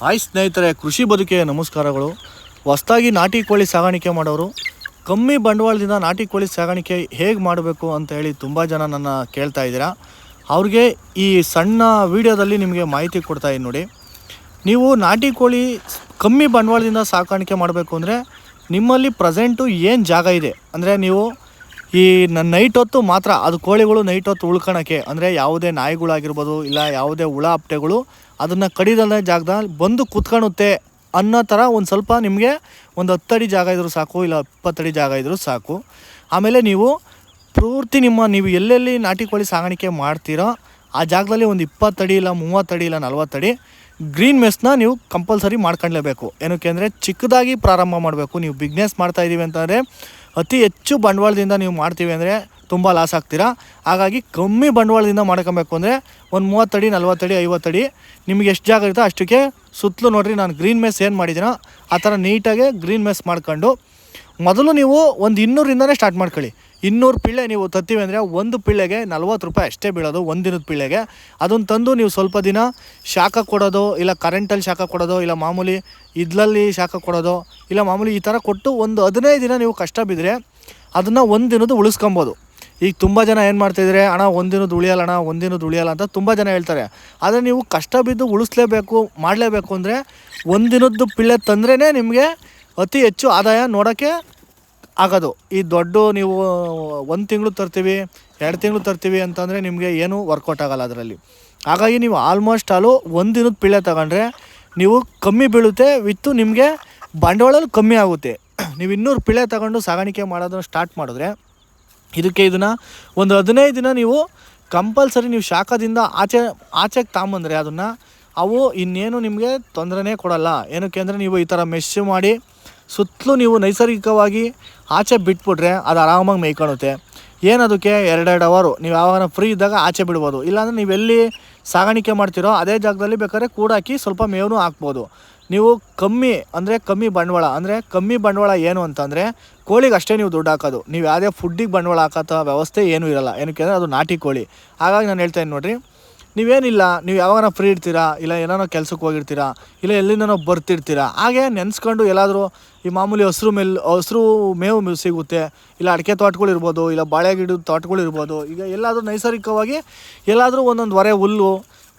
Hi ಸ್ನೇಹಿತರೆ, ಕೃಷಿ ಬದುಕಿಗೆ ನಮಸ್ಕಾರಗಳು. ಹೊಸ್ದಾಗಿ ನಾಟಿ ಕೋಳಿ ಸಾಗಾಣಿಕೆ ಮಾಡೋರು, ಕಮ್ಮಿ ಬಂಡವಾಳದಿಂದ ನಾಟಿ ಕೋಳಿ ಸಾಗಾಣಿಕೆ ಹೇಗೆ ಮಾಡಬೇಕು ಅಂತ ಹೇಳಿ ತುಂಬ ಜನ ನನ್ನ ಕೇಳ್ತಾ ಇದ್ದೀರಾ. ಅವ್ರಿಗೆ ಈ ಸಣ್ಣ ವಿಡಿಯೋದಲ್ಲಿ ನಿಮಗೆ ಮಾಹಿತಿ ಕೊಡ್ತಾ ಇದ್ದೀನಿ ನೋಡಿ. ನೀವು ನಾಟಿ ಕೋಳಿ ಕಮ್ಮಿ ಬಂಡವಾಳದಿಂದ ಸಾಕಾಣಿಕೆ ಮಾಡಬೇಕು ಅಂದರೆ ನಿಮ್ಮಲ್ಲಿ ಪ್ರೆಸೆಂಟು ಏನು ಜಾಗ ಇದೆ? ಅಂದರೆ ನೀವು ಈ ನೈಟ್ ಹೊತ್ತು ಮಾತ್ರ, ಅದು ಕೋಳಿಗಳು ನೈಟ್ ಹೊತ್ತು ಉಳ್ಕೊಳಕ್ಕೆ ಅಂದರೆ ಯಾವುದೇ ನಾಯಿಗಳಾಗಿರ್ಬೋದು, ಇಲ್ಲ ಯಾವುದೇ ಹುಳ ಅಪ್ಟೆಗಳು ಅದನ್ನು ಕಡಿದಲ್ಲ ಜಾಗದಲ್ಲಿ ಬಂದು ಕುತ್ಕೊಳುತ್ತೆ ಅನ್ನೋ ಥರ ಒಂದು ಸ್ವಲ್ಪ ನಿಮಗೆ ಒಂದು ಹತ್ತಡಿ ಜಾಗ ಇದ್ದರೂ ಸಾಕು, ಇಲ್ಲ ಇಪ್ಪತ್ತಡಿ ಜಾಗ ಇದ್ದರೂ ಸಾಕು. ಆಮೇಲೆ ನೀವು ಪೂರ್ತಿ ನಿಮ್ಮ, ನೀವು ಎಲ್ಲೆಲ್ಲಿ ನಾಟಿ ಕೋಳಿ ಸಾಗಾಣಿಕೆ ಮಾಡ್ತೀರೋ, ಆ ಜಾಗದಲ್ಲಿ ಒಂದು ಇಪ್ಪತ್ತಡಿ ಇಲ್ಲ ಮೂವತ್ತಡಿ ಇಲ್ಲ ನಲ್ವತ್ತಡಿ ಗ್ರೀನ್ ಮೆಸ್ನ ನೀವು ಕಂಪಲ್ಸರಿ ಮಾಡ್ಕೊಳ್ಲೇಬೇಕು ಏನಕ್ಕೆ ಅಂದರೆ ಚಿಕ್ಕದಾಗಿ ಪ್ರಾರಂಭ ಮಾಡಬೇಕು. ನೀವು ಬಿಗ್ನೆಸ್ ಮಾಡ್ತಾ ಇದ್ದೀವಿ ಅಂತಂದರೆ ಅತಿ ಹೆಚ್ಚು ಬಂಡವಾಳದಿಂದ ನೀವು ಮಾಡ್ತೀವಿ ಅಂದರೆ ತುಂಬ ಲಾಸ್ ಆಗ್ತೀರಾ. ಹಾಗಾಗಿ ಕಮ್ಮಿ ಬಂಡವಾಳದಿಂದ ಮಾಡ್ಕೊಬೇಕು ಅಂದರೆ ಒಂದು ಮೂವತ್ತಡಿ ನಲ್ವತ್ತಡಿ ಐವತ್ತಡಿ ನಿಮಗೆ ಎಷ್ಟು ಜಾಗ ಇರುತ್ತೋ ಅಷ್ಟಕ್ಕೆ ಸುತ್ತಲೂ ನೋಡಿರಿ, ನಾನು ಗ್ರೀನ್ ಮೆಸ್ ಏನು ಮಾಡಿದ್ದೀನೋ, ಆ ಥರ ನೀಟಾಗಿ ಗ್ರೀನ್ ಮೆಸ್ ಮಾಡ್ಕೊಂಡು ಮೊದಲು ನೀವು ಒಂದು ಇನ್ನೂರಿಂದನೇ ಸ್ಟಾರ್ಟ್ ಮಾಡ್ಕೊಳ್ಳಿ. ಇನ್ನೂರು ಪಿಳ್ಳೆ ನೀವು ತತ್ತೀವಿ ಅಂದರೆ ಒಂದು ಪಿಳ್ಳೆಗೆ ನಲ್ವತ್ತು ರೂಪಾಯಿ ಅಷ್ಟೇ ಬೀಳೋದು ಒಂದು ದಿನದ ಪಿಳ್ಳೆಗೆ. ಅದನ್ನು ತಂದು ನೀವು ಸ್ವಲ್ಪ ದಿನ ಶಾಖ ಕೊಡೋದು, ಇಲ್ಲ ಕರೆಂಟಲ್ಲಿ ಶಾಖ ಕೊಡೋದು, ಇಲ್ಲ ಮಾಮೂಲಿ ಇದ್ಲಲ್ಲಿ ಶಾಖ ಕೊಡೋದು, ಇಲ್ಲ ಮಾಮೂಲಿ ಈ ಥರ ಕೊಟ್ಟು ಒಂದು ಹದಿನೈದು ದಿನ ನೀವು ಕಷ್ಟ ಬಿದ್ದರೆ ಅದನ್ನು ಒಂದು ದಿನದ ಉಳಿಸ್ಕೊಬೋದು. ಈಗ ತುಂಬ ಜನ ಏನು ಮಾಡ್ತಿದ್ರೆ ಅಣ್ಣ ಒಂದಿನದ ಉಳಿಯಲ್ಲ, ಅಣ್ಣ ಒಂದಿನದ ಉಳಿಯಲ್ಲ ಅಂತ ತುಂಬ ಜನ ಹೇಳ್ತಾರೆ. ಆದರೆ ನೀವು ಕಷ್ಟ ಬಿದ್ದು ಉಳಿಸ್ಲೇಬೇಕು, ಮಾಡಲೇಬೇಕು ಅಂದರೆ ಒಂದಿನದ್ದು ಪಿಳ್ಳೆ ತಂದ್ರೇ ನಿಮಗೆ ಅತಿ ಹೆಚ್ಚು ಆದಾಯ ನೋಡೋಕ್ಕೆ ಆಗೋದು. ಈ ದೊಡ್ಡ ನೀವು ಒಂದು ತಿಂಗಳು ತರ್ತೀವಿ, ಎರಡು ತಿಂಗಳು ತರ್ತೀವಿ ಅಂತಂದರೆ ನಿಮಗೆ ಏನೂ ವರ್ಕೌಟ್ ಆಗಲ್ಲ ಅದರಲ್ಲಿ. ಹಾಗಾಗಿ ನೀವು ಆಲ್ಮೋಸ್ಟ್ ಆಲು ಒಂದು ದಿನದ ಪಿಳೆ ತಗೊಂಡ್ರೆ ನೀವು ಕಮ್ಮಿ ಬೀಳುತ್ತೆ, ವಿತ್ತು ನಿಮಗೆ ಬಂಡವಾಳಲ್ಲಿ ಕಮ್ಮಿ ಆಗುತ್ತೆ. ನೀವು ಇನ್ನೂರು ಪಿಳೆ ತಗೊಂಡು ಸಾಗಾಣಿಕೆ ಮಾಡೋದನ್ನು ಸ್ಟಾರ್ಟ್ ಮಾಡಿದ್ರೆ ಇದಕ್ಕೆ ಇದನ್ನು ಒಂದು ಹದಿನೈದು ದಿನ ನೀವು ಕಂಪಲ್ಸರಿ ನೀವು ಶಾಖದಿಂದ ಆಚೆ, ಆಚೆಗೆ ತಾಂಬಂದರೆ ಅದನ್ನು ಅವು ಇನ್ನೇನು ನಿಮಗೆ ತೊಂದರೆನೇ ಕೊಡಲ್ಲ. ಏನಕ್ಕೆ ಅಂದರೆ ನೀವು ಈ ಥರ ಮೆಶ್ ಮಾಡಿ ಸುತ್ತಲೂ ನೀವು ನೈಸರ್ಗಿಕವಾಗಿ ಆಚೆ ಬಿಟ್ಬಿಟ್ರೆ ಅದು ಆರಾಮಾಗಿ ಮೇಯ್ಕೊಳುತ್ತೆ ಏನದಕ್ಕೆ ಎರಡೆರಡು ಅವರು. ನೀವು ಯಾವಾಗ ಫ್ರೀ ಇದ್ದಾಗ ಆಚೆ ಬಿಡ್ಬೋದು. ಇಲ್ಲಾಂದರೆ ನೀವು ಎಲ್ಲಿ ಸಾಗಾಣಿಕೆ ಮಾಡ್ತೀರೋ ಅದೇ ಜಾಗದಲ್ಲಿ ಬೇಕಾದ್ರೆ ಕೂಡಾಕಿ ಸ್ವಲ್ಪ ಮೇವೂ ಹಾಕ್ಬೋದು. ನೀವು ಕಮ್ಮಿ, ಅಂದರೆ ಕಮ್ಮಿ ಬಂಡವಾಳ, ಅಂದರೆ ಕಮ್ಮಿ ಬಂಡವಾಳ ಏನು ಅಂತಂದರೆ ಕೋಳಿಗೆ ಅಷ್ಟೇ ನೀವು ದುಡ್ಡು ಹಾಕೋದು. ನೀವು ಯಾವುದೇ ಫುಡ್ಡಿಗೆ ಬಂಡವಾಳ ಹಾಕೋಂಥ ವ್ಯವಸ್ಥೆ ಏನೂ ಇರಲ್ಲ. ಏನಕ್ಕೆ ಅಂದರೆ ಅದು ನಾಟಿ ಕೋಳಿ. ಹಾಗಾಗಿ ನಾನು ಹೇಳ್ತಾಯಿದ್ದೀನಿ ನೋಡಿರಿ ನೀವೇನಿಲ್ಲ, ನೀವು ಯಾವಾಗ ಫ್ರೀ ಇರ್ತೀರಾ, ಇಲ್ಲ ಏನಾರೋ ಕೆಲ್ಸಕ್ಕೆ ಹೋಗಿರ್ತೀರಾ, ಇಲ್ಲ ಎಲ್ಲಿಂದನೋ ಬರ್ತಿರ್ತೀರಾ, ಹಾಗೆ ನೆನೆಸ್ಕೊಂಡು ಎಲ್ಲಾದರೂ ಈ ಮಾಮೂಲಿ ಹಸಿರು ಮೆಲ್, ಹಸಿರು ಮೇವು ಸಿಗುತ್ತೆ, ಇಲ್ಲ ಅಡಿಕೆ ತೋಟಗಳಿರ್ಬೋದು ಇಲ್ಲ ಬಾಳೆ ಗಿಡದ ತೋಟಗಳಿರ್ಬೋದು ಈಗ ಎಲ್ಲಾದರೂ ನೈಸರ್ಗಿಕವಾಗಿ ಎಲ್ಲಾದರೂ ಒಂದೊಂದು ಹೊರೆ ಹುಲ್ಲು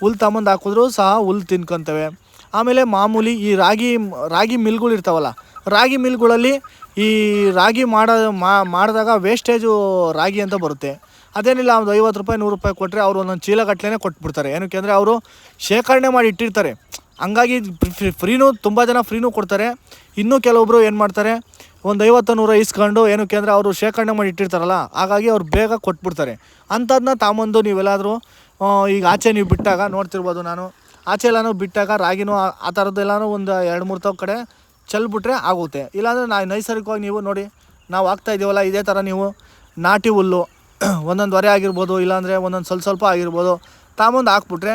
ಹುಲ್ಲು ತಗೊಂಬಂದು ಹಾಕಿದ್ರೂ ಸಹ ಹುಲ್ಲು ತಿನ್ಕೊತವೆ. ಆಮೇಲೆ ಮಾಮೂಲಿ ಈ ರಾಗಿ ರಾಗಿ ಮಿಲ್ಗಳು ಇರ್ತಾವಲ್ಲ, ರಾಗಿ ಮಿಲ್ಗಳಲ್ಲಿ ಈ ರಾಗಿ ಮಾಡೋ ಮಾಡಿದಾಗ ವೇಸ್ಟೇಜು ರಾಗಿ ಅಂತ ಬರುತ್ತೆ. ಅದೇನಿಲ್ಲ, ಒಂದು ಐವತ್ತು ರೂಪಾಯಿ, ನೂರು ರೂಪಾಯಿ ಕೊಟ್ಟರೆ ಅವರು ಒಂದೊಂದು ಚೀಲ ಕೊಟ್ಬಿಡ್ತಾರೆ. ಏನಕ್ಕೆ ಅಂದರೆ ಅವರು ಶೇಖರಣೆ ಮಾಡಿ ಇಟ್ಟಿರ್ತಾರೆ. ಹಂಗಾಗಿ ಫ್ರೀನೂ ತುಂಬ ಜನ ಫ್ರೀನೂ ಕೊಡ್ತಾರೆ. ಇನ್ನೂ ಕೆಲವೊಬ್ಬರು ಏನು ಮಾಡ್ತಾರೆ, ಒಂದು ಐವತ್ತು, ನೂರು ಇಸ್ಕೊಂಡು ಏನಕ್ಕೆ ಅಂದರೆ ಅವರು ಶೇಖರಣೆ ಮಾಡಿ ಇಟ್ಟಿರ್ತಾರಲ್ಲ, ಹಾಗಾಗಿ ಅವ್ರು ಬೇಗ ಕೊಟ್ಬಿಡ್ತಾರೆ. ಅಂಥದ್ದನ್ನ ತಾಂಬಂದು ನೀವೆಲ್ಲಾದರೂ ಈಗ ಆಚೆ ನೀವು ಬಿಟ್ಟಾಗ ನೋಡ್ತಿರ್ಬೋದು ನಾನು. ಆಚೆ ಎಲ್ಲನೂ ಬಿಟ್ಟಾಗ ರಾಗಿನೂ ಆ- ಆ ಥರದ್ದೆಲ್ಲನೂ ಒಂದು ಎರಡು, ಮೂರು ತಾವು ಕಡೆ ಚೆಲ್ಬಿಟ್ರೆ ಆಗುತ್ತೆ. ಇಲ್ಲಾಂದರೆ ನಾ ನೈಸರ್ಗಿಕವಾಗಿ ನೀವು ನೋಡಿ, ನಾವು ಆಗ್ತಾ ಇದ್ದೀವಲ್ಲ ಇದೇ ಥರ ನೀವು ನಾಟಿ ಹುಲ್ಲು ಒಂದೊಂದು ವರೆ ಆಗಿರ್ಬೋದು, ಇಲ್ಲಾಂದರೆ ಒಂದೊಂದು ಸ್ವಲ್ಪ ಸ್ವಲ್ಪ ಆಗಿರ್ಬೋದು, ತಾಮೊಂದು ಹಾಕ್ಬಿಟ್ರೆ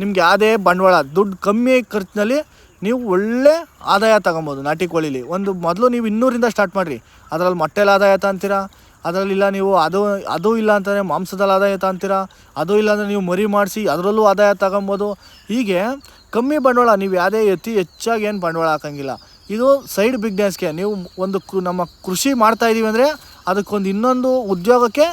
ನಿಮ್ಗೆ ಯಾವುದೇ ಬಂಡವಾಳ, ದುಡ್ಡು ಕಮ್ಮಿ ಖರ್ಚಿನಲ್ಲಿ ನೀವು ಒಳ್ಳೆ ಆದಾಯ ತಗೊಬೋದು ನಾಟಿ ಕೋಳಿಲಿ. ಒಂದು ಮೊದಲು ನೀವು ಇನ್ನೂರಿಂದ ಸ್ಟಾರ್ಟ್ ಮಾಡಿರಿ. ಅದರಲ್ಲಿ ಮೊಟ್ಟೆಲಿ ಆದಾಯ ತಂತೀರಾ, ಅದರಲ್ಲಿ ಇಲ್ಲ ನೀವು ಅದು ಅದು ಇಲ್ಲ ಅಂತಂದರೆ ಮಾಂಸದಲ್ಲಿ ಆದಾಯ ತಂತೀರಾ, ಅದು ಇಲ್ಲ ಅಂದರೆ ನೀವು ಮರಿ ಮಾಡಿಸಿ ಅದರಲ್ಲೂ ಆದಾಯ ತಗೊಬೋದು. ಹೀಗೆ ಕಮ್ಮಿ ಬಂಡವಾಳ, ನೀವು ಯಾವುದೇ ಅತಿ ಹೆಚ್ಚಾಗಿ ಏನು ಬಂಡವಾಳ ಹಾಕೋಂಗಿಲ್ಲ. ಇದು ಸೈಡ್ ಬಿಗ್ನೆಸ್ಗೆ ನೀವು ಒಂದು ನಮ್ಮ ಕೃಷಿ ಮಾಡ್ತಾ ಇದ್ದೀವಿ ಅಂದರೆ ಅದಕ್ಕೊಂದು ಇನ್ನೊಂದು ಉದ್ಯೋಗಕ್ಕೆ